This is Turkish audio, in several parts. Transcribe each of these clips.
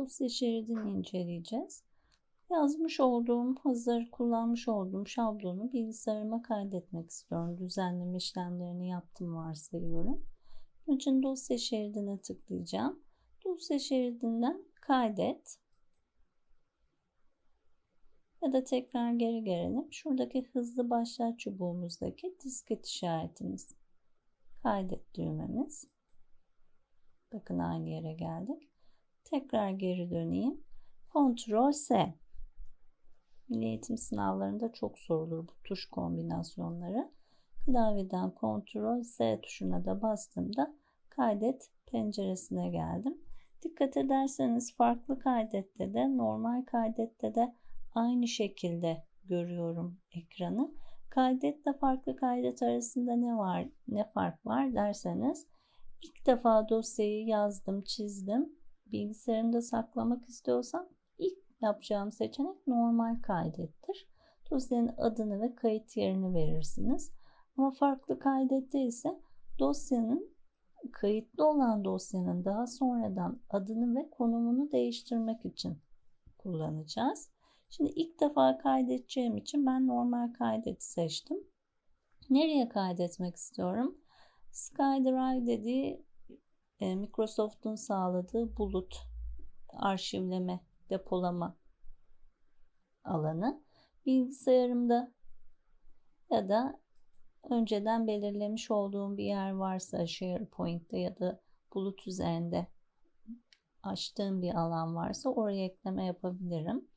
dosya şeridini inceleyeceğiz. Yazmış olduğum, hazır kullanmış olduğum şablonu bilgisayarıma kaydetmek istiyorum. Düzenleme işlemlerini yaptım varsayıyorum. Bunun için dosya şeridine tıklayacağım. Dosya şeridinden kaydet. Ya da tekrar geri gelelim. Şuradaki hızlı başlat çubuğumuzdaki disket işaretimiz. Kaydet düğmemiz. Bakın aynı yere geldik. Tekrar geri döneyim. Ctrl S. Milli eğitim sınavlarında çok sorulur bu tuş kombinasyonları. Klavyeden Ctrl S tuşuna da bastığımda kaydet penceresine geldim. Dikkat ederseniz farklı kaydette de normal kaydette de aynı şekilde görüyorum ekranı. Kaydetle farklı kaydet arasında ne var, ne fark var derseniz ilk defa dosyayı yazdım, çizdim. Bilgisayarımda saklamak istiyorsam ilk yapacağım seçenek normal kaydettir. Dosyanın adını ve kayıt yerini verirsiniz. Ama farklı kaydette ise dosyanın kayıtlı olan dosyanın daha sonradan adını ve konumunu değiştirmek için kullanacağız. Şimdi ilk defa kaydedeceğim için ben normal kaydet seçtim. Nereye kaydetmek istiyorum? SkyDrive dediği Microsoft'un sağladığı bulut arşivleme, depolama alanı. Bilgisayarımda ya da önceden belirlemiş olduğum bir yer varsa SharePoint'te ya da bulut üzerinde açtığım bir alan varsa oraya ekleme yapabilirim.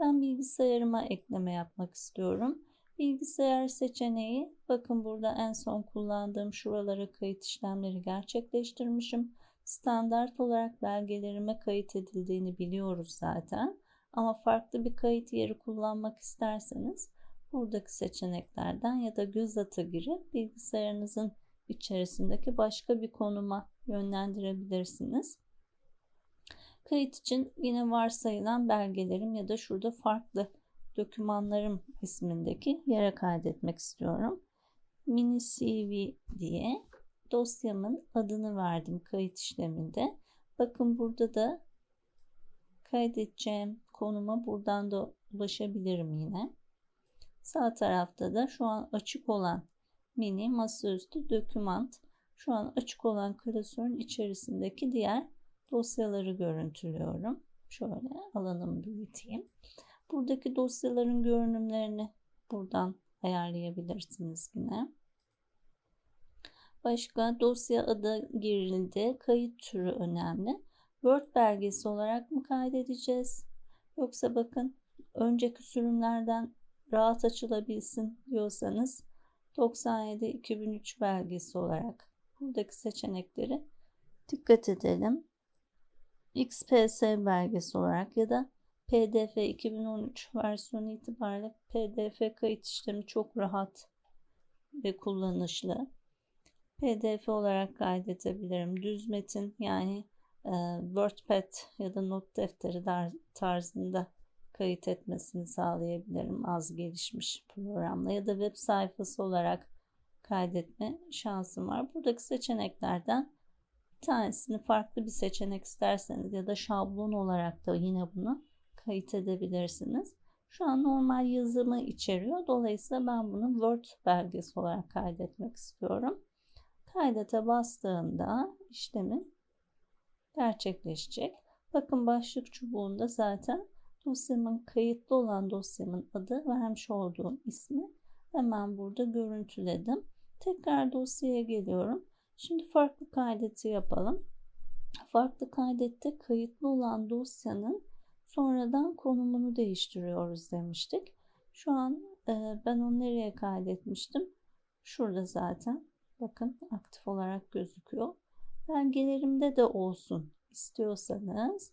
Ben bilgisayarıma ekleme yapmak istiyorum. Bilgisayar seçeneği bakın burada en son kullandığım şuralara kayıt işlemleri gerçekleştirmişim. Standart olarak belgelerime kayıt edildiğini biliyoruz zaten. Ama farklı bir kayıt yeri kullanmak isterseniz buradaki seçeneklerden ya da göz atı girip bilgisayarınızın içerisindeki başka bir konuma yönlendirebilirsiniz. Kayıt için yine varsayılan belgelerim ya da şurada farklı dokümanlarım ismindeki yere kaydetmek istiyorum. Mini CV diye dosyamın adını verdim kayıt işleminde. Bakın burada da kaydedeceğim konuma buradan da ulaşabilirim yine. Sağ tarafta da şu an açık olan mini masaüstü dokümant. Şu an açık olan klasörün içerisindeki diğer dosyaları görüntülüyorum. Şöyle alanımı büyüteyim. Buradaki dosyaların görünümlerini buradan ayarlayabilirsiniz yine. Başka dosya adı girildi. Kayıt türü önemli. Word belgesi olarak mı kaydedeceğiz? Yoksa bakın önceki sürümlerden rahat açılabilsin diyorsanız 97-2003 belgesi olarak buradaki seçenekleri dikkat edelim. XPS belgesi olarak ya da PDF 2013 versiyonu itibariyle PDF kayıt işlemi çok rahat ve kullanışlı. PDF olarak kaydedebilirim. Düz metin yani e, WordPad ya da not defteri tarzında kayıt etmesini sağlayabilirim az gelişmiş programla ya da web sayfası olarak kaydetme şansım var. Buradaki seçeneklerden bir tanesini farklı bir seçenek isterseniz ya da şablon olarak da yine bunu kayıt edebilirsiniz. Şu an normal yazımı içeriyor. Dolayısıyla ben bunu Word belgesi olarak kaydetmek istiyorum. Kaydete bastığımda işlemin gerçekleşecek. Bakın başlık çubuğunda zaten dosyamın kayıtlı olan dosyamın adı vermiş olduğum ismi hemen burada görüntüledim. Tekrar dosyaya geliyorum. Şimdi farklı kaydeti yapalım. Farklı kaydette kayıtlı olan dosyanın sonradan konumunu değiştiriyoruz demiştik. Şu an e, ben onu nereye kaydetmiştim? Şurada zaten. Bakın aktif olarak gözüküyor. Belgelerimde de olsun istiyorsanız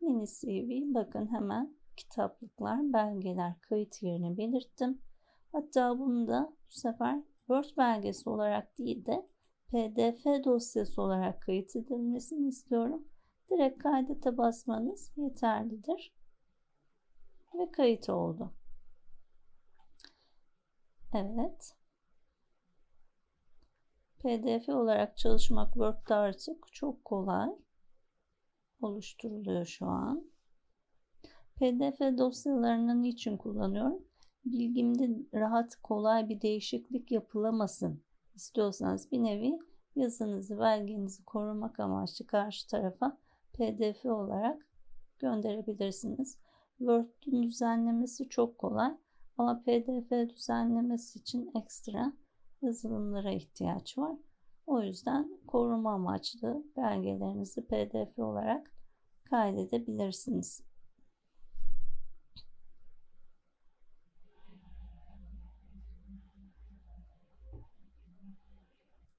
mini CV bakın hemen kitaplıklar, belgeler kayıt yerini belirttim. Hatta bunu da bu sefer Word belgesi olarak değil de PDF dosyası olarak kayıt edilmesini istiyorum. Direkt kaydete basmanız yeterlidir. Ve kayıt oldu. Evet. PDF olarak çalışmak Word'da artık çok kolay. oluşturuluyor şu an. PDF dosyalarını niçin kullanıyorum? Bilgimde rahat kolay bir değişiklik yapılamasın istiyorsanız bir nevi yazınızı, belgenizi korumak amaçlı karşı tarafa PDF olarak gönderebilirsiniz. Word'un düzenlemesi çok kolay ama PDF düzenlemesi için ekstra yazılımlara ihtiyaç var. O yüzden koruma amaçlı belgelerinizi PDF olarak kaydedebilirsiniz.